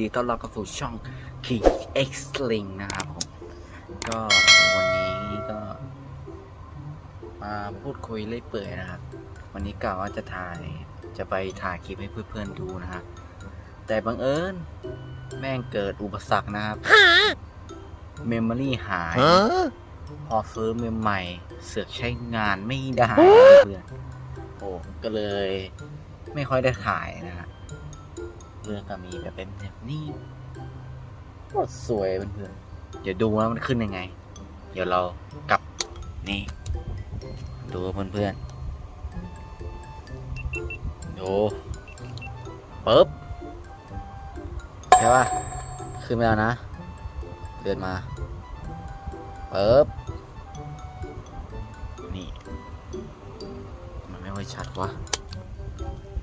ดีต้อนรับเข้าสู่ช่อง King X Link นะครับผม ก็วันนี้ก็ มาพูดคุยเล่อยเปื่อยนะครับ วันนี้กล่าวว่าจะถ่ายจะไปถ่ายคลิปให้เพื่อนๆดูนะครับแต่บังเอิญแม่งเกิดอุปสรรคนะครับเมมโมรี่หาย พอซื้อเมมใหม่ เสือกใช้งานไม่ได้เพื่อนโอ้ก็เลย ไม่ค่อยได้ถ่ายนะฮะ เรื่องก็มีแบบเป็นแบบนี้โคตรสวยเพื่อนๆเดี๋ยวดูว่ามันขึ้นยังไง เดี๋ยวเรากลับนี่ ดูเพื่อนๆดูปึ๊บใช่ป่ะขึ้นมาแล้วนะเดินมาปึ๊บนี่ มันไม่ค่อยชัดวะ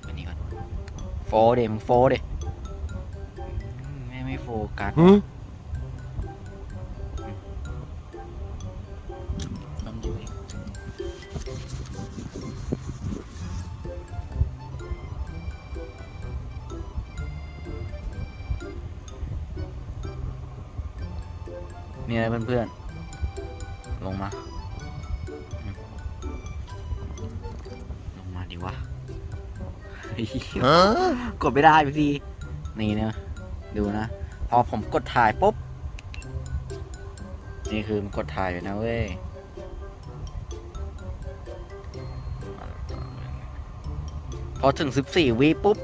อันนี้ก่อนโฟเดมึงโฟเดไม่ไม่โฟกัสต้องดูอีกนี่อะไรเพื่อนๆ ลงมา ลงมาดิวะเฮ้ยกดไม่ได้พี่ทีนี่นะ ดูนะ พอผมกดถ่ายปุ๊บ นี่คือมันกดถ่ายอยู่นะเว้ยพอถึง 14 วิปุ๊บ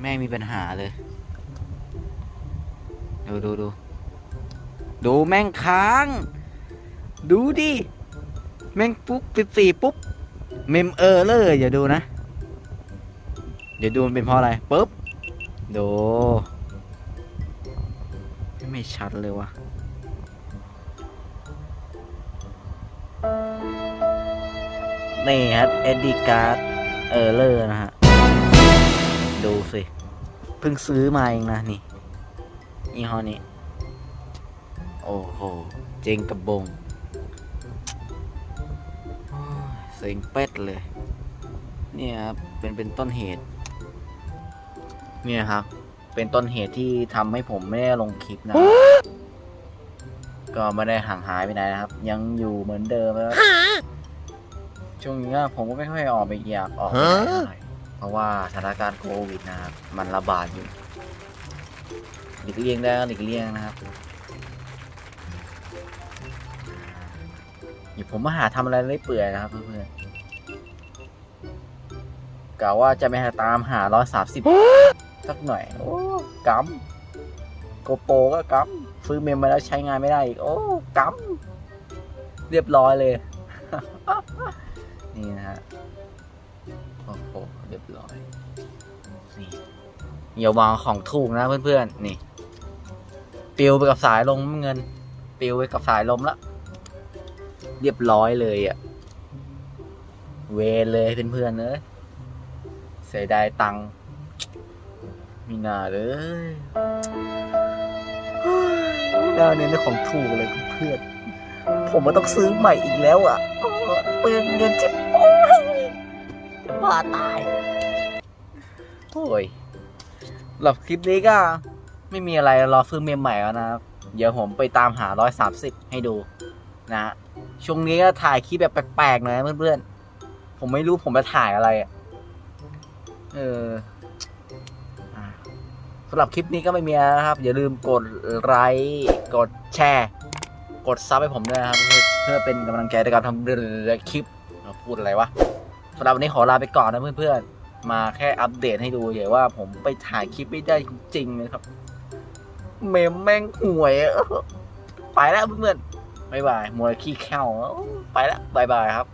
แม่มีปัญหาเลย ดูดูดู ดูแม่งค้าง ดูดิ แม่งปุ๊บสิบสี่ปุ๊บ เมมเออร์เลยอย่าดูนะ เดี๋ยวดูมันเป็นเพราะอะไรปุ๊บ ดู ไม่ชัดเลยวะนี่ครับเอ็ดดี้การ์ดเออร์เลอร์นะฮะ ดูสิ เพิ่งซื้อมาเองนะนี่ยี่ห้อนี้ โอ้โห เจงกระบงโอ้ยงเป็ดเลย เนี่ยครับ เป็นเป็นต้นเหตุ เนี่ยครับ เป็นต้นเหตุที่ทำให้ผมไม่ได้ลงคลิปนะ ก็ไม่ได้ห่างหายไปไหนนะครับ ยังอยู่เหมือนเดิมแล้วช่วงนี้ผมก็ไม่ค่อยออกไปอยากออกไปไหนเท่าไหร่เพราะว่าสถานการณ์โควิดนะครับมันระบาดอยู่หลีกเลี่ยงได้ก็หลีกเลี่ยงนะครับเดี๋ยวผมมาหาทำอะไรเรื่อยเปื่อยนะครับเพื่อนๆกะว่าจะไปหาตามหาร้อยสามสิบ สักหน่อย โอ้กำโกโปรก็กำซื้อเมมมาแล้วใช้งานไม่ได้อีก โอ้กำเรียบร้อยเลย นี่นะฮะ โอ้โห เรียบร้อยนี่อย่าวางของถูกนะเพื่อนๆ นี่ปลิวไปกับสายลมเงินปลิวไปกับสายลมละเรียบร้อยเลยอะ่ะ เวเลยเพื่อนๆเนอ้ยเสียดายตังค์ มีนาเลยน่าเน้นของถูกเลยเพื่อนๆผมมันต้องซื้อใหม่อีกแล้วอะ่ะเปลืองเงินจิบโอ้ยจะบ้าตาย โอ้ยสำหรับคลิปนี้ก็ ไม่มีอะไรรอซื้อเมมใหม่แล้วนะครับ เดี๋ยวผมไปตามหา130ให้ดูนะฮะช่วงนี้ก็ถ่ายคลิปแบบแปลกๆหน่อยนะเพื่อนๆ ผมไม่รู้ผมจะถ่ายอะไรอะเอออะ สำหรับคลิปนี้ก็ไม่มีนะครับ อย่าลืมกดไลค์กดแชร์ กดซับให้ผมด้วยนะครับ เพื่อเพื่อเป็นกำลังใจในการทำเรื่องคลิปเราพูดอะไรวะสำหรับวันนี้ขอลาไปก่อนนะเพื่อนๆ มาแค่อัปเดตให้ดูเฉยว่าผมไปถ่ายคลิปไม่ได้จริงๆนะครับ เมมแม่งห่วยไปแล้วเพื่อนๆบายบายมัวขี้แข้วไปแล้วบายบายครับ